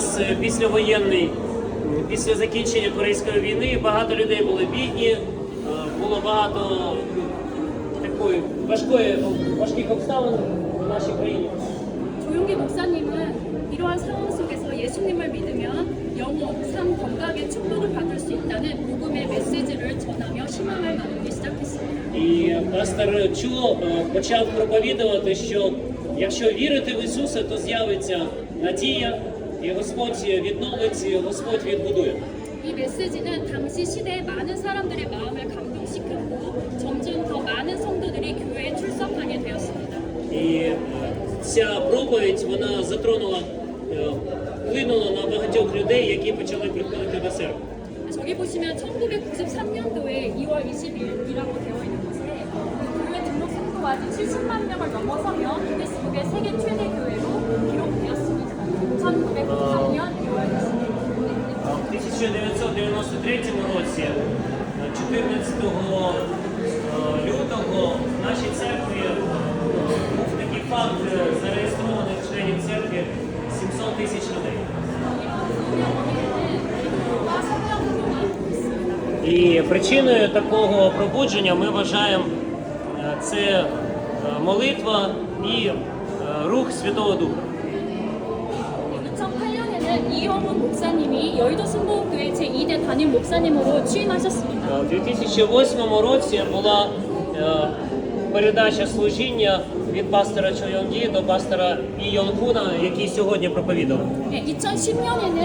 на той час, е, післявоєнний, м, після закінчення Корейської війни, багато людей були бідні, е, було багато такої важкої, важких обставин в нашій країні. 조용기 목사님은 이러한 상황 속에서 예수님을 믿으면 영원, 삶, 건강의 축복을 받을 수 있다는 복음의 메시지를 전하며 희망을 나누기 시작했습니다. І пастор Чу е, почав проповідувати, що якщо вірити в Ісуса, то з'явиться надія, і Господь відновить, і Господь відбудує. 이 메시지는 당시 시대의 많은 사람들의 마음을 감동시켰고 점점 더 많은 성도들이 교회에 출석하게 되었습니다. І е, ця проповідь вона затронула, е, вплинула на багатьох людей, які почали приходити до церкви. 저기 보시면 1993년도에 2월 20일이라고 되어 있는 곳에 그 교회 등록 성도가 아직 70만 명을 넘어서면 기네스북의 세계 최대 교회로 기록 У 1993 році, е, 14 е, лютого, в нашій церкві е, був такий факт зареєстрованих членів церкви 700 тисяч людей. І причиною такого пробудження ми вважаємо це молитва і рух Святого Духа. 2008년에는 이영훈 목사님이 여의도 순복음교회 제2대 담임 목사님으로 취임하셨습니다. У 2008 році була е, передача служіння від пастора Чойонгі до пастора І Йонхуна, який сьогодні проповідував. 네, 2010년에는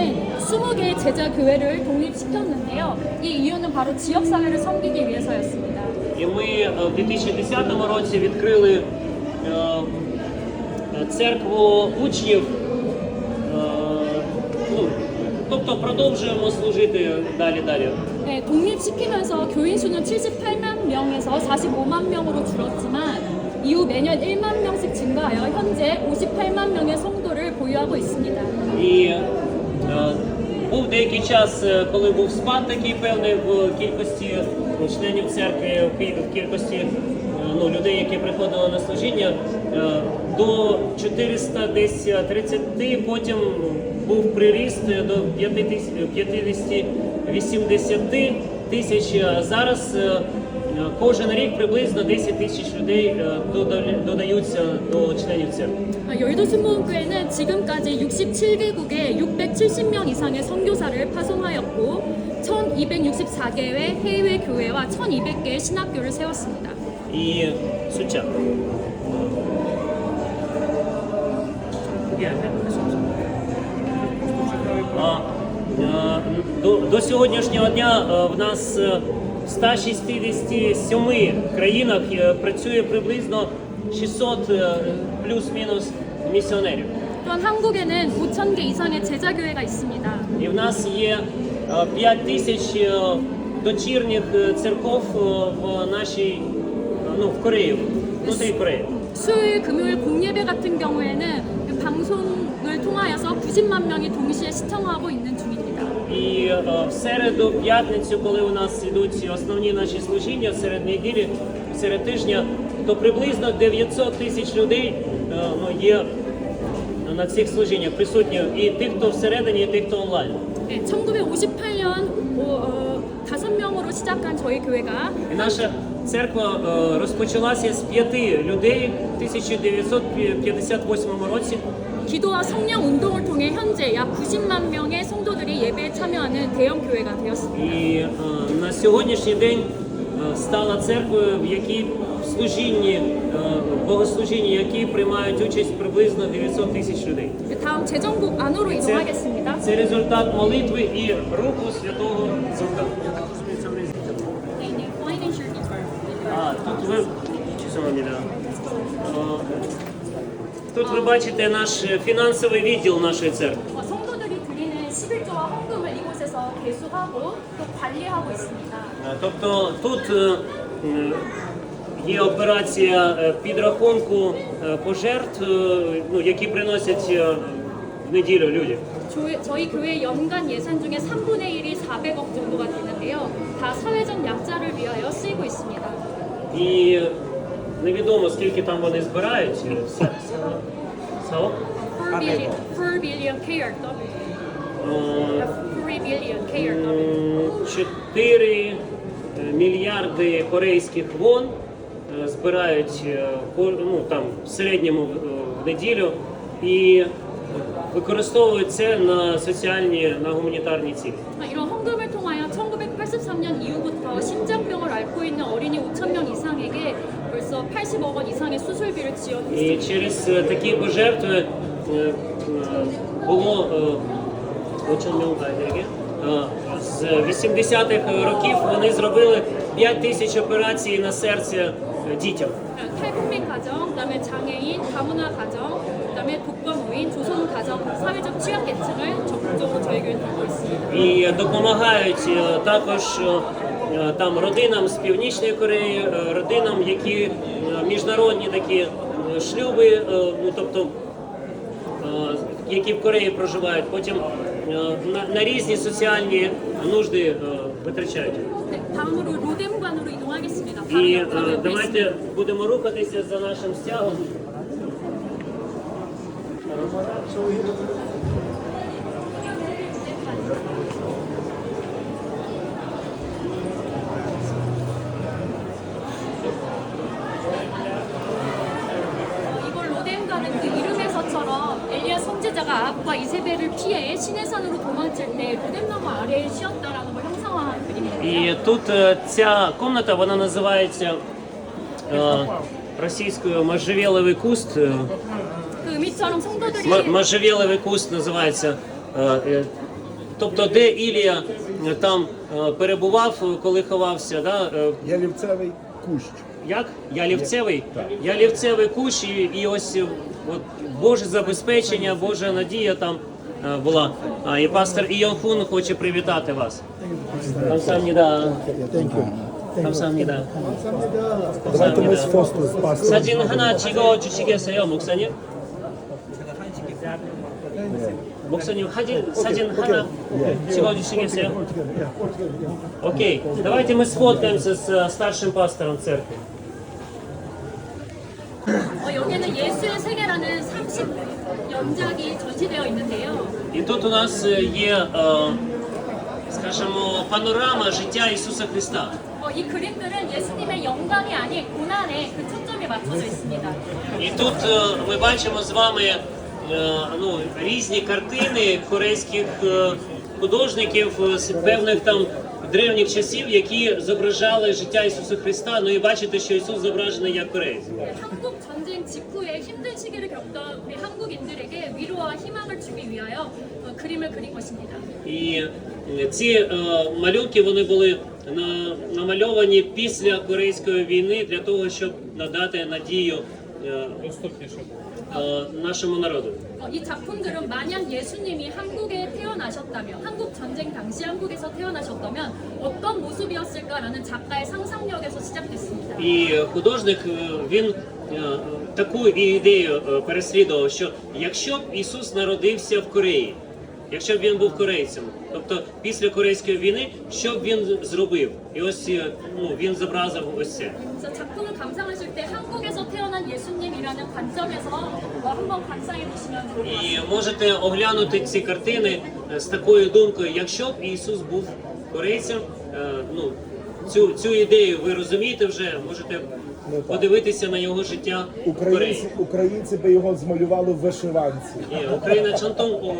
20개의 제자 교회를 독립시켰는데요. 이 이유는 바로 지역 사회를 섬기기 위해서였습니다. І ми е, в 2010 році відкрили е, церкву учнів. тобто продовжуємо служити далі далі. 네, 독립시키면서 교인 수는 78만 명에서 45만 명으로 줄었지만 이후 매년 1만 명씩 증가하여 현재 58만 명의 성도를 보유하고 있습니다. І е, був деякий час, е, коли був спад такий певний в кількості членів церкви, в кі- в кількості е, ну, людей, які приходили на служіння, е, до 400 десь 30, потім був приріст до 50-80 тисяч. А Зараз е, е, кожен рік приблизно 10 тисяч людей е, дода- додаються до членів церкви. 아, 여의도 순복음교회는 지금까지 67개국에 670명 이상의 선교사를 파송하였고 1264개의 해외 교회와 1200개의 신학교를 세웠습니다. і суття. А, е, До, до сьогоднішнього дня е, в нас е, в 167 країнах е, працює приблизно 600 е, плюс-мінус місіонерів. 또한 한국에는 5,000개 이상의 제자교회가 있습니다. І в нас є 5 тисяч е, дочірніх е, церков е, в нашій, е, ну, в Кореї, внутрі Кореї. 수요일, 금요일 공예배 같은 경우에는 그 방송을 통하여서 90만 명이 동시에 시청하고 있는 중입니다. І е, в середу, в п'ятницю, коли у нас йдуть основні наші служіння серед неділі, серед тижня, то приблизно 900 тисяч людей е, ну, є на цих служіннях присутні. І тих, хто всередині, і тих, хто онлайн. 네, 1958년 어, 5명으로 시작한 저희 교회가 І наша церква е, розпочалася з п'яти людей в 1958 році. 기도와 성령 운동을 통해 현재 약 90만 명의 성도들이 예배에 참여하는 대형 교회가 되었습니다. І е, на сьогоднішній день е, стала церквою, в якій в служінні, е, в богослужінні, які приймають участь приблизно 900 тисяч людей. 다음 제정국 안으로 Це, 이동하겠습니다. це результат молитви і руху Святого Духа. А, тут ви 죄송합니다. Е, Тут ви бачите наш фінансовий відділ нашої церкви. 어, 성도들이 드리는 11조와 헌금을 이곳에서 개수하고 또 관리하고 있습니다. Е, Тобто тут е, м, є операція е, підрахунку е, пожертв, е, ну, які приносять е, в неділю люди. 조- 저희 교회 연간 예산 중에 3분의 1이 400억 정도가 되는데요. 다 사회적 약자를 위하여 쓰이고 있습니다. І невідомо скільки там вони збирають. Са- 4 billion, 4 billion KRW. Е, 3 billion KRW. 4 мільярди корейських вон е, збирають е, ко- ну, там, в середньому е, в неділю і використовують це на соціальні, на гуманітарні цілі. 이 80억 원 이상의 수술비를 І 지원했습니다. через е, такі пожертви е, е, було е, очень много енергії. Е, з 80-х років вони зробили 5 тисяч операцій на серце е, дітям. 탈북민 가정, 그다음에 장애인, 다문화 가정, 그다음에 독거노인, 조선 가정, 사회적 취약계층을 적극적으로 저희 교회는 돕고 있습니다. І допомагають е, також е, е, Е, там родинам з північної Кореї, е, родинам, які е, міжнародні такі шлюби, ну тобто які в Кореї проживають, потім на, на різні соціальні нужди витрачають. І давайте будемо рухатися за нашим стягом. 그 이름에서처럼 엘리야 선지자가 아합과 이세벨을 피해 신의 산으로 도망칠 때 로뎀나무 아래에 쉬었다라는 걸 형상화한 그림인데요. І тут е, ця комната вона називається е, російською можжевеловий куст. е, 그 의미처럼 성도들이 М- Можжевеловий куст називається. е, е, Тобто, де Ілія е, там е, перебував, е, коли ховався, да? е, Ялівцевий кущ. як? Ялівцевий? Ялівцевий кущ, і, і ось е, от, Боже забезпечення, Божа надія там е, була. А, і пастор Іон Фун хоче привітати вас. Камсамніда. Камсамніда. Давайте ми з Фосту з пастором. 사진 하나 찍어 주시겠어요, 목사님? 목사님 사진 사진 하나 찍어 주시겠어요? Окей, давайте мы сфоткаемся с э, старшим пастором церкви. 연작이 전시되어 있는데요. І тут у нас е, є, е, скажімо, панорама життя Ісуса Христа. 어, 이 그림들은 예수님의 영광이 아닌 고난에 그 초점이 맞춰져 있습니다. І тут е, ми бачимо з вами е, ну, різні картини корейських е, художників е, з певних там древніх часів, які зображали життя Ісуса Христа. Ну і бачите, що Ісус зображений як кореєць. 네, 한국 전쟁 직후에 힘든 시기를 겪던 희망을 주기 위하여 어, 그림을 그린 것입니다. І е, ці е, малюнки вони були на, намальовані після корейської війни для того, щоб надати надію е, е, нашому народу. 어, 이 작품들은 만약 예수님이 한국에 태어나셨다면, 한국 전쟁 당시 한국에서 태어나셨다면 어떤 모습이었을까라는 작가의 상상력에서 시작됐습니다. І художник е, він е, Е, таку ідею е, переслідував, що якщо б Ісус народився в Кореї, якщо б він був корейцем, тобто після корейської війни, що б він зробив? І ось е, ну, він зобразив ось це. І можете оглянути ці картини з такою думкою, якщо б Ісус був корейцем, ну цю цю ідею ви розумієте вже, можете. Ну, подивитися на його життя в Українці, Україні. українці би його змалювали в вишиванці. Ні, Україна чантом по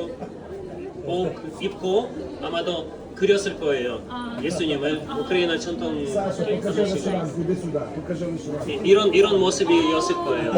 по фіпко, амадо 그렸을 거예요. 아. 예수님을 우크라이나 전통 Саша, покажи 옷이고 вишиванку, іди сюди, покажи вишиванку. 이- 이런 이런 모습이었을 거예요.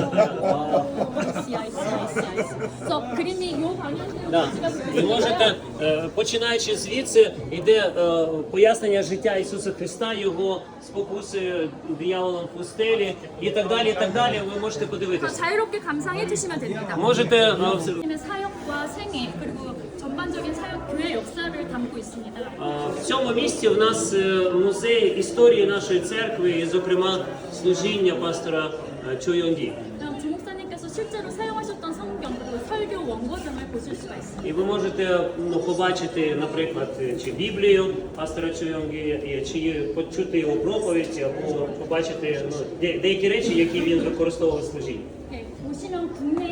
아이씨, 아이씨, 아이씨, 아이씨. 그래서 그림이 이 방향으로 Да. І можете, е, починаючи звідси, йде е, пояснення життя Ісуса Христа, Його спокуси дияволом в пустелі і так далі. І так далі. Ви можете 더 подивитися. 자유롭게 감상해 주시면 됩니다. можете е, в- 예수님의 사역과 생애 그리고 전반적인 사역 교회 역사를 담고 있습니다. А, В цьому місці в нас е, музей історії нашої церкви, і, зокрема, служіння пастора е, Чо Йонгі. 그다음 조 목사님께서 실제로 사용하셨던 성경 그리고 설교 원고점을 보실 수가 있습니다. І ви можете ну, побачити, наприклад, чи Біблію пастора Чуйонгі, чи є- почути його проповідь, або побачити ну, де- деякі речі, які він використовував в служінні. 네, 보시면 국내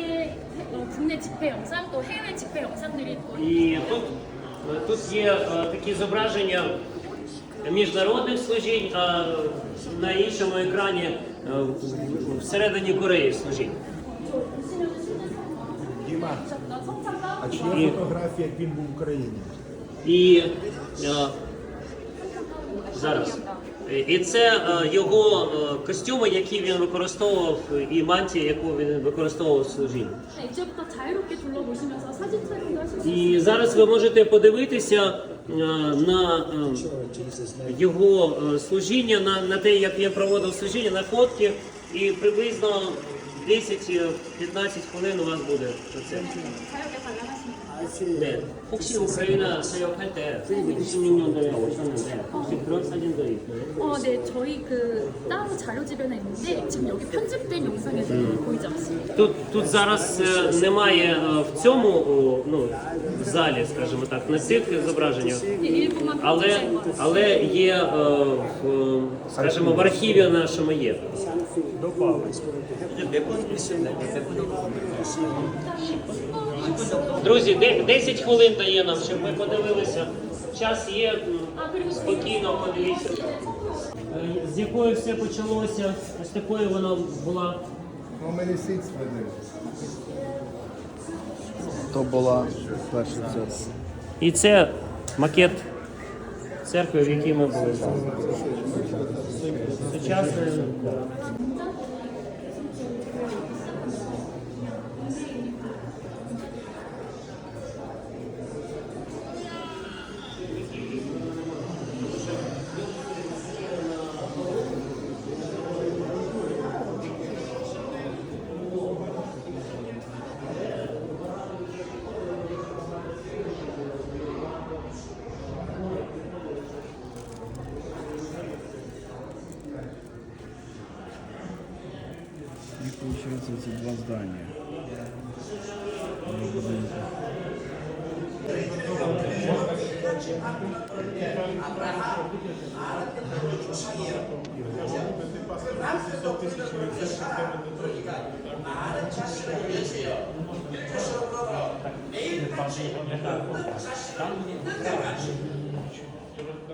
어, 국내 집회 영상 또 해외 집회 영상들이 또 І тут, тут є е, такі зображення міжнародних служінь, а на іншому екрані е, в- всередині Кореї служінь. 보시면 신의 Діма, 성찬 성찬과 а чи є фотографія, як він був в Україні? І е, зараз. І це е, його е, костюми, які він використовував, і мантія, яку він використовував в служінні. І зараз ви можете подивитися е, на його служіння, на на те, як я проводив служіння, на фотки, і приблизно 10-15 хвилин у вас буде це. 네. 혹시 우크라이나 사역할 때 16년도에 오셨는데 혹시 그런 사진들이 있나요? 어, 네, 저희 그 따로 자료집에는 있는데 지금 여기 편집된 영상에서 보이지 않습니다. Тут, тут зараз е, немає е, в цьому о, ну, залі, скажімо так, на цих зображеннях, 네, 일부만 але, 편집된 것 같습니다. але є, е, в, скажімо, в архіві нашому є. Друзі, 10 хвилин дає нам, щоб ми подивилися. Час є, спокійно подивіться. З якої все почалося, ось такою вона була. Ну. То була перша церква. І це макет церкви, в якій ми були. Сучасний. здання. Два будинки.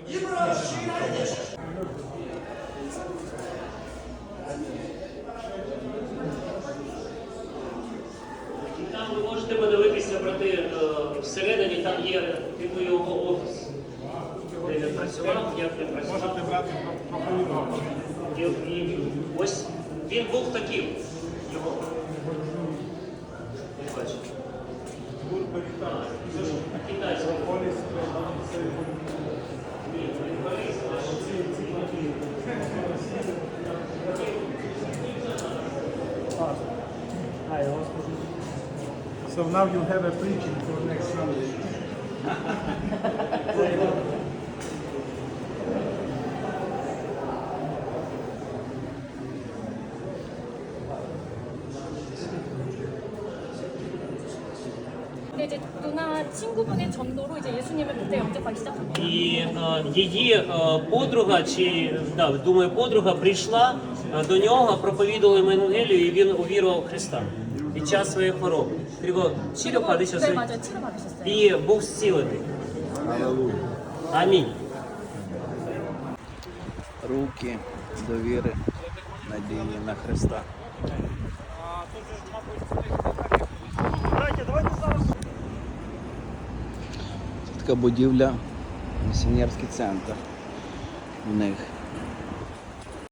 І Можете подивитися брати е, всередині, там є типу його офіс. Де він працював, як він працював. І, і ось він був таким. Його. Ви бачите. А, Китайський. Ні, не Борис, а So now you have a preaching for next Sunday. 근데 이제 누나 친구분의 전도로 이제 예수님을 그때 영접하기 시작합니다. І е, її е, подруга, чи да, думаю, подруга прийшла е, до нього, проповідувала йому Евангелію, і він увірував в Христа під час своєї хвороби. Його щиро хвалися і Бог зцілити. Амінь. Руки довіри, надії на Христа. Це така будівля, місіонерський центр у них.